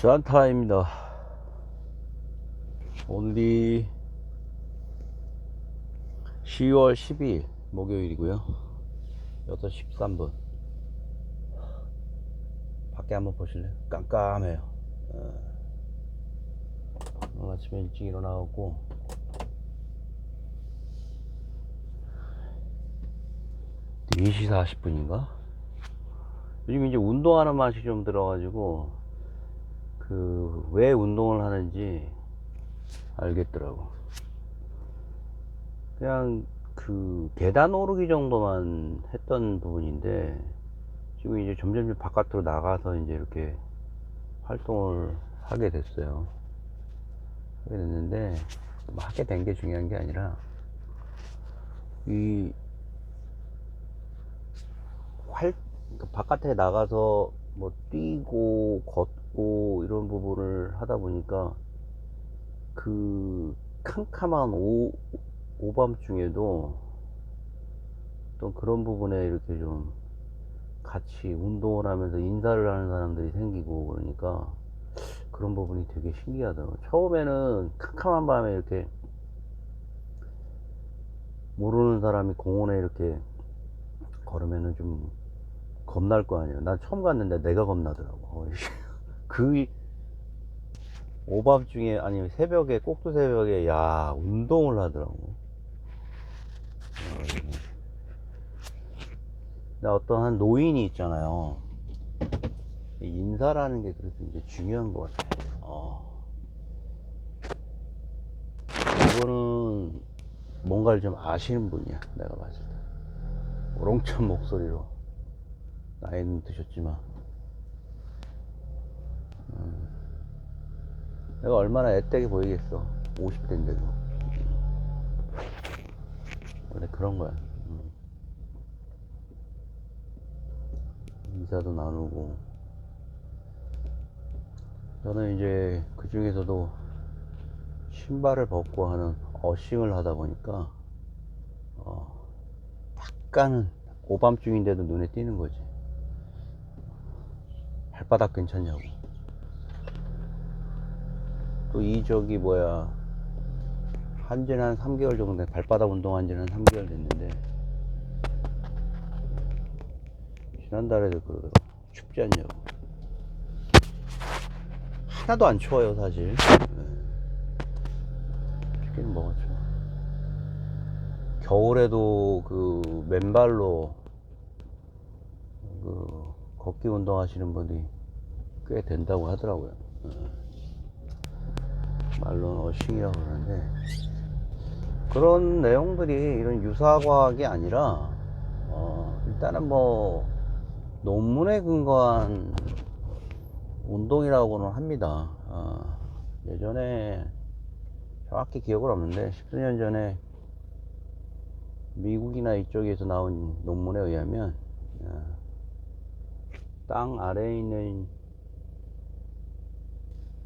산타입니다. 오늘이 10월 12일 목요일이고요. 8시 13분. 밖에 한번 보실래요? 깜깜해요. 어. 오늘 아침에 일찍 일어나고 4시 40분인가? 요즘 이제 운동하는 맛이 좀 들어가지고 그 왜 운동을 하는지 알겠더라고. 그냥 그 계단 오르기 정도만 했던 부분인데 지금 이제 점점 바깥으로 나가서 이제 이렇게 활동을 하게 됐어요. 하게 됐는데 뭐 하게 된 게 중요한 게 아니라 이 활, 그 바깥에 나가서 뭐 뛰고 걷고 이런 부분을 하다 보니까 그 캄캄한 오, 오밤 중에도 또 그런 부분에 이렇게 좀 같이 운동을 하면서 인사를 하는 사람들이 생기고 그러니까 그런 부분이 되게 신기하더라고요. 처음에는 캄캄한 밤에 이렇게 모르는 사람이 공원에 이렇게 걸으면은 좀 겁날 거 아니에요. 난 처음 갔는데 내가 겁나더라고. 그 오밤중에 아니 새벽에 꼭두 새벽에 야 운동을 하더라고. 근데 어떤 한 노인이 있잖아요. 이 인사라는 게 그래도 이제 중요한 것 같아요. 어. 이거는 뭔가를 좀 아시는 분이야. 내가 봤을 때. 우렁찬 목소리로. 나이는 드셨지만. 음. 내가 얼마나 애때게 보이겠어. 50대인데도. 원래 그런 거야. 음. 인사도 나누고. 저는 이제 그 중에서도 신발을 벗고 하는 어싱을 하다 보니까, 어, 약간은 오밤중인데도 눈에 띄는 거지. 발바닥 괜찮냐고. 또 이 저기 뭐야 한 지는 한 3개월 정도 돼. 발바닥 운동한 지는 한 3개월 됐는데 지난달에도 그러더라고 춥지 않냐고 하나도 안 추워요 사실 네. 춥기는 뭐가 추워 겨울에도 그 맨발로 그 걷기 운동하시는 분이 꽤 된다고 하더라고요 네. 말로는 어싱이라고 그러는데 그런 내용들이 이런 유사과학이 아니라 어, 일단은 뭐 논문에 근거한 운동이라고는 합니다. 어, 예전에 정확히 기억은 없는데 십수 년 전에 미국이나 이쪽에서 나온 논문에 의하면 어, 땅 아래에 있는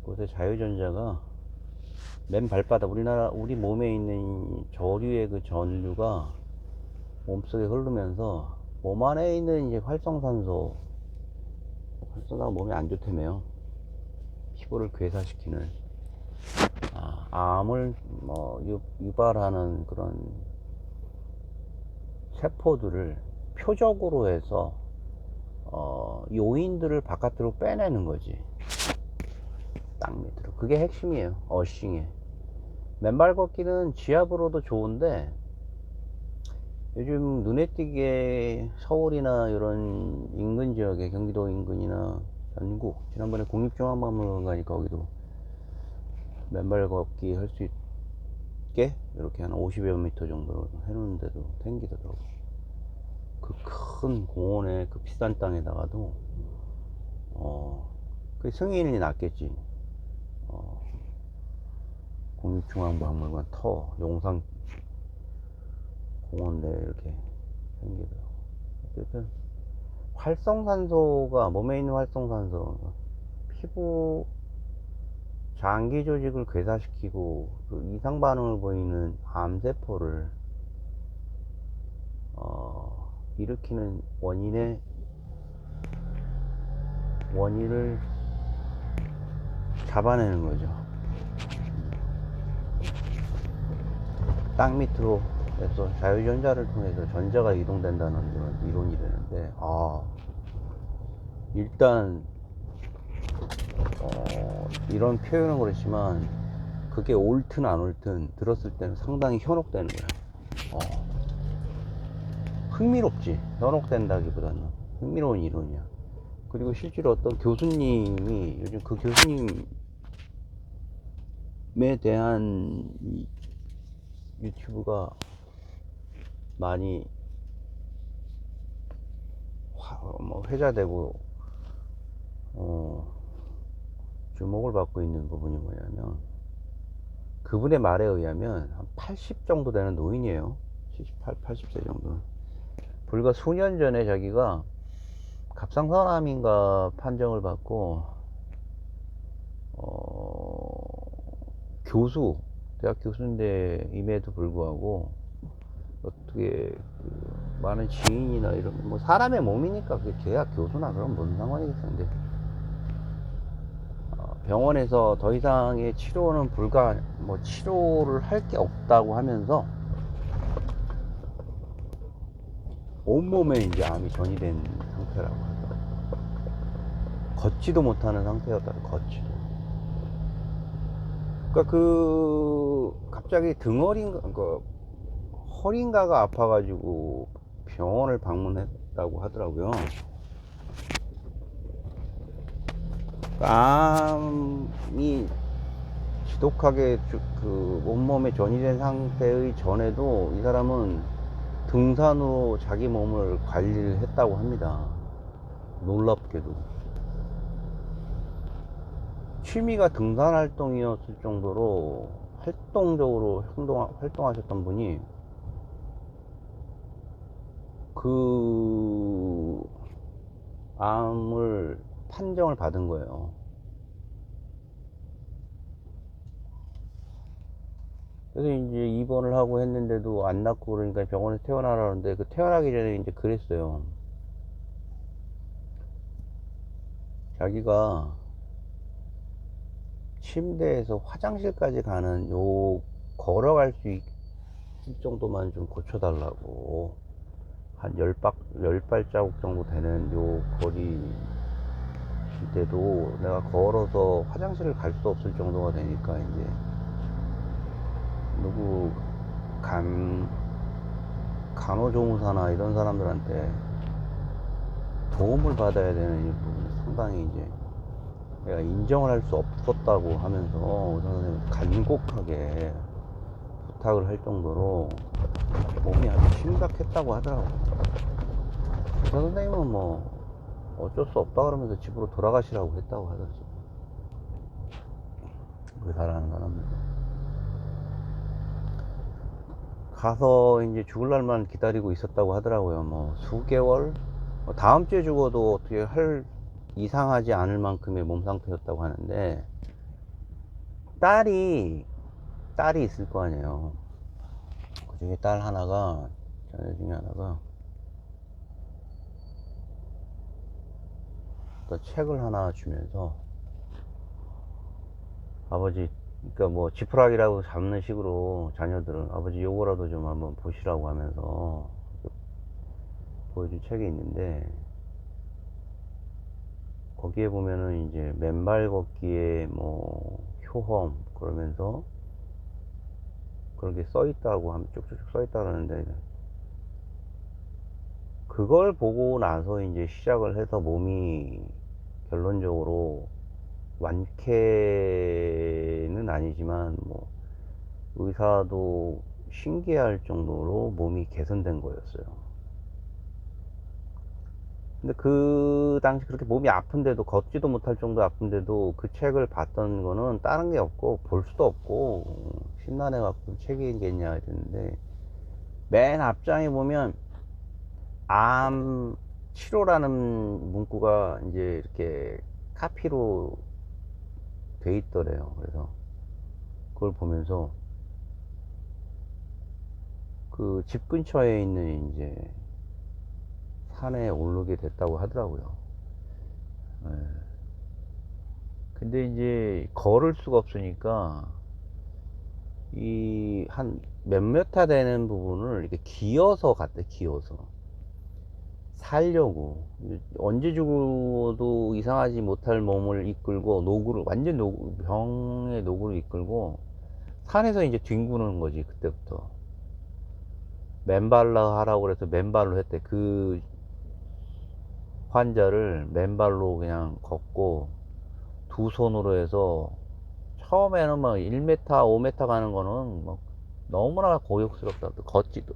곳의 자유전자가 맨 발바닥 우리나라 우리 몸에 있는 저류의 그 전류가 몸속에 흐르면서 몸 안에 있는 이제 활성산소 활성산소가 몸에 안 좋다며요. 피부를 괴사시키는. 아, 암을 뭐 유, 유발하는 그런 세포들을 표적으로 해서 어, 요인들을 바깥으로 빼내는 거지 땅 밑으로 그게 핵심이에요 어싱에. 맨발 걷기는 지압으로도 좋은데 요즘 눈에 띄게 서울이나 이런 인근 지역에 경기도 인근이나 전국 지난번에 국립중앙박물관 가니까 거기도 맨발 걷기 할 수 있게 이렇게 한 50여 미터 정도로 해놓는데도 댕기더라고. 그 큰 공원에 그 비싼 땅에다가도 어그 승인이 났겠지 어, 국립중앙박물관 터 용산 공원 내에 이렇게 생기더라고. 어쨌든 활성산소가 몸에 있는 활성산소 피부 장기 조직을 괴사시키고 그 이상 반응을 보이는 암세포를 어, 일으키는 원인의 원인을 잡아내는 거죠. 땅 밑으로 해서 자유전자를 통해서 전자가 이동된다는 그런 이론이 되는데, 아, 일단, 어, 이런 표현은 그렇지만, 그게 옳든 안 옳든 들었을 때는 상당히 현혹되는 거야. 어. 흥미롭지. 현혹된다기보다는 흥미로운 이론이야. 그리고 실제로 어떤 교수님이 요즘 그 교수님에 대한 이 유튜브가 많이 화- 뭐 회자되고 어, 주목을 받고 있는 부분이 뭐냐면 그분의 말에 의하면 한 80 정도 되는 노인이에요. 78, 80세 정도. 불과 수년 전에 자기가 갑상선암인가 판정을 받고 어, 교수 대학 교수인데 임에도 불구하고 어떻게 그 많은 지인이나 이런 뭐 사람의 몸이니까 그게 대학 교수나 그런 뭔 상관이겠는데. 어, 병원에서 더 이상의 치료는 불가 뭐 치료를 할 게 없다고 하면서 온몸에 이제 암이 전이된 상태라고 하더라고요. 걷지도 못하는 상태였다고 걷지도. 그러니까 그 갑자기 등허리인가 그 허리인가가 아파가지고 병원을 방문했다고 하더라고요. 암이 지독하게 주- 그 온몸에 전이된 상태의 전에도 이 사람은 등산으로 자기 몸을 관리를 했다고 합니다. 놀랍게도. 취미가 등산 활동이었을 정도로 활동적으로 행동, 활동하셨던 분이 그 암을 판정을 받은 거예요. 그래서 이제 입원을 하고 했는데도 안 낫고 그러니까 병원에 퇴원하라는데 그 퇴원하기 전에 이제 그랬어요. 자기가 침대에서 화장실까지 가는 요 걸어갈 수 있을 정도만 좀 고쳐달라고. 한 열 박, 열 발자국 정도 되는 요 거리 때도 내가 걸어서 화장실을 갈 수 없을 정도가 되니까 이제 누구 간 간호조무사나 이런 사람들한테 도움을 받아야 되는 이 부분이 상당히 이제 내가 인정을 할 수 없었다고 하면서 의사 선생님 간곡하게 부탁을 할 정도로 몸이 아주 심각했다고 하더라고. 의사 선생님은 뭐 어쩔 수 없다 그러면서 집으로 돌아가시라고 했다고 하더라고. 의사라는 사람은. 가서 이제 죽을 날만 기다리고 있었다고 하더라고요. 뭐 수개월? 뭐 다음 주에 죽어도 어떻게 할 이상하지 않을 만큼의 몸 상태였다고 하는데 딸이 딸이 있을 거 아니에요. 그 중에 딸 하나가 자녀 중에 하나가 또 책을 하나 주면서 아버지 그러니까 뭐 지푸라기라고 잡는 식으로 자녀들은 아버지 요거라도 좀 한번 보시라고 하면서 보여준 책이 있는데 거기에 보면은 이제 맨발 걷기에 뭐 효험 그러면서 그런 게써 있다고 하면 쭉쭉쭉 써 있다 그러는데 그걸 보고 나서 이제 시작을 해서 몸이 결론적으로 완쾌는 아니지만 뭐 의사도 신기할 정도로 몸이 개선된 거였어요. 근데 그 당시 그렇게 몸이 아픈데도 걷지도 못할 정도 아픈데도 그 책을 봤던 거는 다른 게 없고 볼 수도 없고 신난해 갖고 책이 있겠냐 했는데 맨 앞장에 보면 암 치료라는 문구가 이제 이렇게 카피로 돼 있더래요. 그래서 그걸 보면서 그 집 근처에 있는 이제 산에 오르게 됐다고 하더라고요. 예. 근데 이제 걸을 수가 없으니까 이 한 몇몇 타 되는 부분을 이렇게 기어서 갔대 기어서 살려고 언제 죽어도 이상하지 못할 몸을 이끌고 노구를 완전 노구, 병의 노구를 이끌고 산에서 이제 뒹구는 거지 그때부터 맨발로 하라고 그래서 맨발로 했대 그 환자를 맨발로 그냥 걷고 두 손으로 해서 처음에는 막 1m, 5m 가는 거는 막 너무나 고역스럽다. 또 걷지도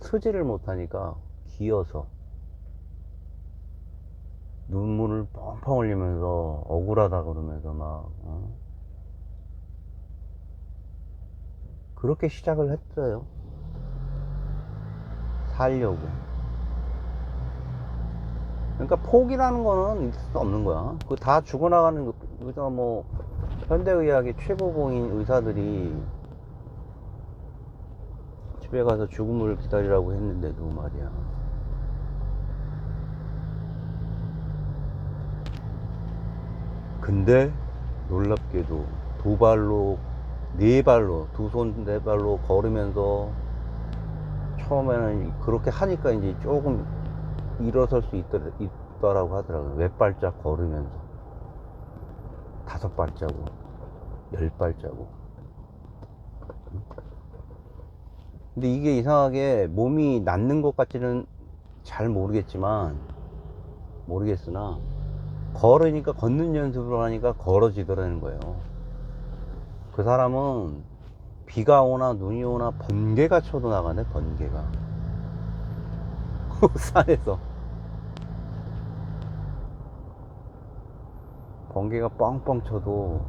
서지를 못하니까 기어서 눈물을 펑펑 흘리면서 억울하다 그러면서 막 어? 그렇게 시작을 했어요. 살려고. 그러니까 포기라는 거는 있을 수 없는 거야. 그 다 죽어나가는 거, 그래서 뭐 현대의학의 최고봉인 의사들이 집에 가서 죽음을 기다리라고 했는데도 말이야. 근데 놀랍게도 두 발로 네 발로 두 손 네 발로 걸으면서 처음에는 그렇게 하니까 이제 조금 일어설 수 있더, 있더라고 하더라고요. 몇 발짝 걸으면서 다섯 발자국, 열 발자국. 근데 이게 이상하게 몸이 낫는 것 같지는 잘 모르겠지만 모르겠으나 걸으니까 걷는 연습을 하니까 걸어지더라는 거예요. 그 사람은 비가 오나 눈이 오나 번개가 쳐도 나가네 번개가 산에서 번개가 뻥뻥 쳐도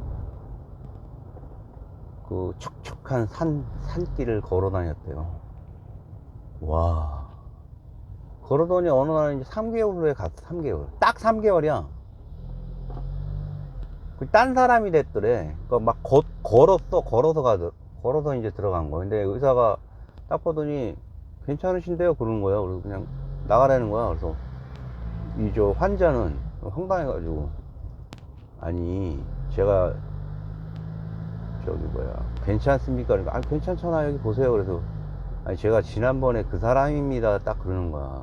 그 촉촉한 산 산길을 걸어 다녔대요. 와 걸어더니 어느 날 이제 3개월 후에 갔어 3개월 딱 3개월이야. 그딴 사람이 됐더래. 그러니까 막 걷, 걸었어, 걸어서 가더, 걸어서 이제 들어간 거야. 근데 의사가 딱 보더니 괜찮으신데요? 그러는 거야. 그래서 그냥 나가라는 거야. 그래서 이 저 환자는 황당해가지고 아니 제가 저기 뭐야 괜찮습니까? 그러니까 아 괜찮잖아 여기 보세요. 그래서 아니 제가 지난번에 그 사람입니다. 딱 그러는 거야.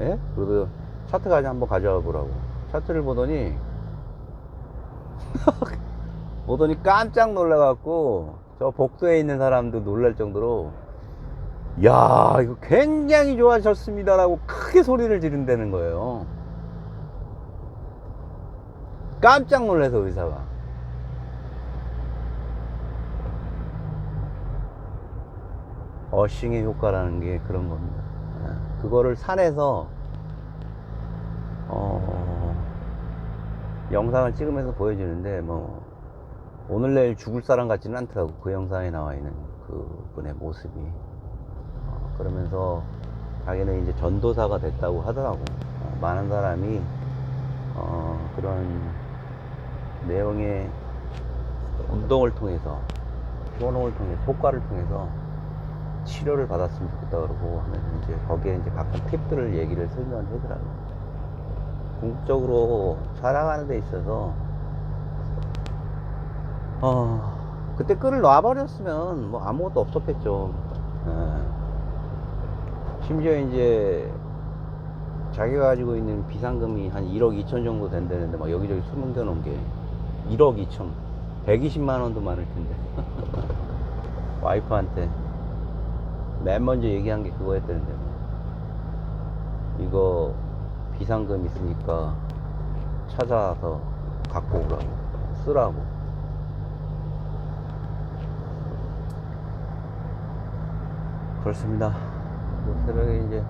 예? 그래서 차트까지 한번 가져가 보라고. 차트를 보더니 보더니 깜짝 놀라갖고 저 복도에 있는 사람도 놀랄 정도로 야 이거 굉장히 좋아졌습니다라고 크게 소리를 지른다는 거예요 깜짝 놀라서 의사가 어싱의 효과라는 게 그런 겁니다. 예, 그거를 산에서 어, 영상을 찍으면서 보여주는데 뭐 오늘 내일 죽을 사람 같지는 않더라고. 그 영상에 나와 있는 그 분의 모습이. 어, 그러면서 자기는 이제 전도사가 됐다고 하더라고. 어, 많은 사람이 어, 그런 내용의 운동을 통해서 효능을 통해서 효과를 통해서 치료를 받았으면 좋겠다 그러고 하면서 이제 거기에 이제 각종 팁들을 얘기를 설명을 하더라고 궁극적으로 살아가는 데 있어서 어, 그때 끈을 놔버렸으면 뭐 아무것도 없었겠죠. 예. 심지어 이제 자기가 가지고 있는 비상금이 한 1억 2천 정도 된다는데 막 여기저기 숨겨 놓은 게 1억 2천 120만 원도 많을 텐데. 와이프한테 맨 먼저 얘기한 게 그거였다는데. 이거 비상금 있으니까 찾아서 갖고 오라고. 쓰라고. 그렇습니다. 뭐 새벽에 이제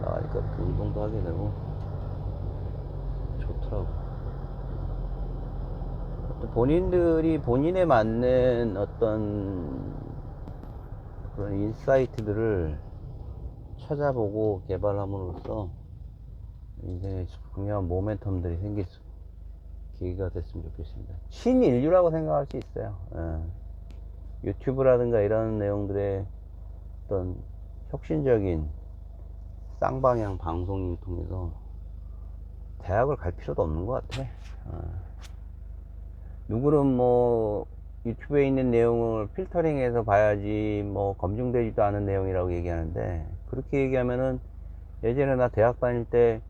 나가니까 또 운동도 하게 되고 또 본인들이 본인에 맞는 어떤 그런 인사이트들을 찾아보고 개발함으로써 인생에 중요한 모멘텀들이 생길 수, 계기가 됐으면 좋겠습니다. 신인류라고 생각할 수 있어요. 예. 유튜브라든가 이런 내용들의 어떤 혁신적인 쌍방향 방송을 통해서 대학을 갈 필요도 없는 것 같아. 어. 누구는 뭐 유튜브에 있는 내용을 필터링해서 봐야지 뭐 검증되지도 않은 내용이라고 얘기하는데 그렇게 얘기하면은 예전에 나 대학 다닐 때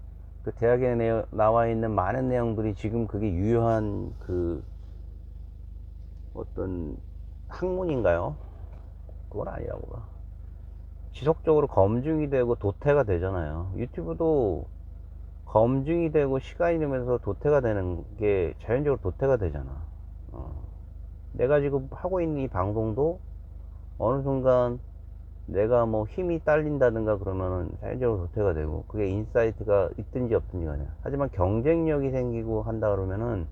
그 대학에 내- 나와 있는 많은 내용들이 지금 그게 유효한 그 어떤 학문인가요? 그건 아니라고 봐. 지속적으로 검증이 되고 도태가 되잖아요. 유튜브도 검증이 되고 시간이 되면서 도태가 되는 게 자연적으로 도태가 되잖아. 어. 내가 지금 하고 있는 이 방송도 어느 순간 내가 뭐 힘이 딸린다든가 그러면은 자연적으로 도태가 되고 그게 인사이트가 있든지 없든지 간에 하지만 경쟁력이 생기고 한다 그러면은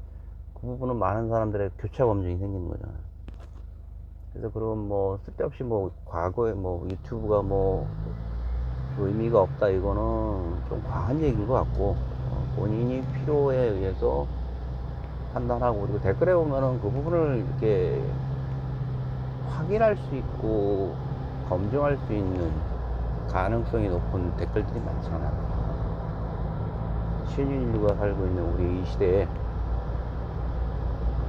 그 부분은 많은 사람들의 교차 검증이 생기는 거잖아요. 그래서 그런 뭐 쓸데없이 뭐 과거에 뭐 유튜브가 뭐 의미가 없다 이거는 좀 과한 얘기인 것 같고 어, 본인이 필요에 의해서 판단하고 그리고 댓글에 보면은 그 부분을 이렇게 확인할 수 있고 검증할 수 있는 가능성이 높은 댓글들이 많잖아. 신인류가 살고 있는 우리 이 시대에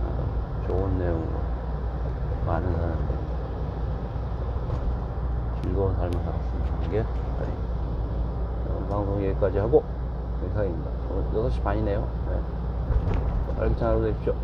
어, 좋은 내용으로 많은 사람들이 즐거운 삶을 살았으면 하는 게 방송 여기까지 하고 이상입니다. 오늘 6시 반이네요. 네. 잘 하루 되십시오.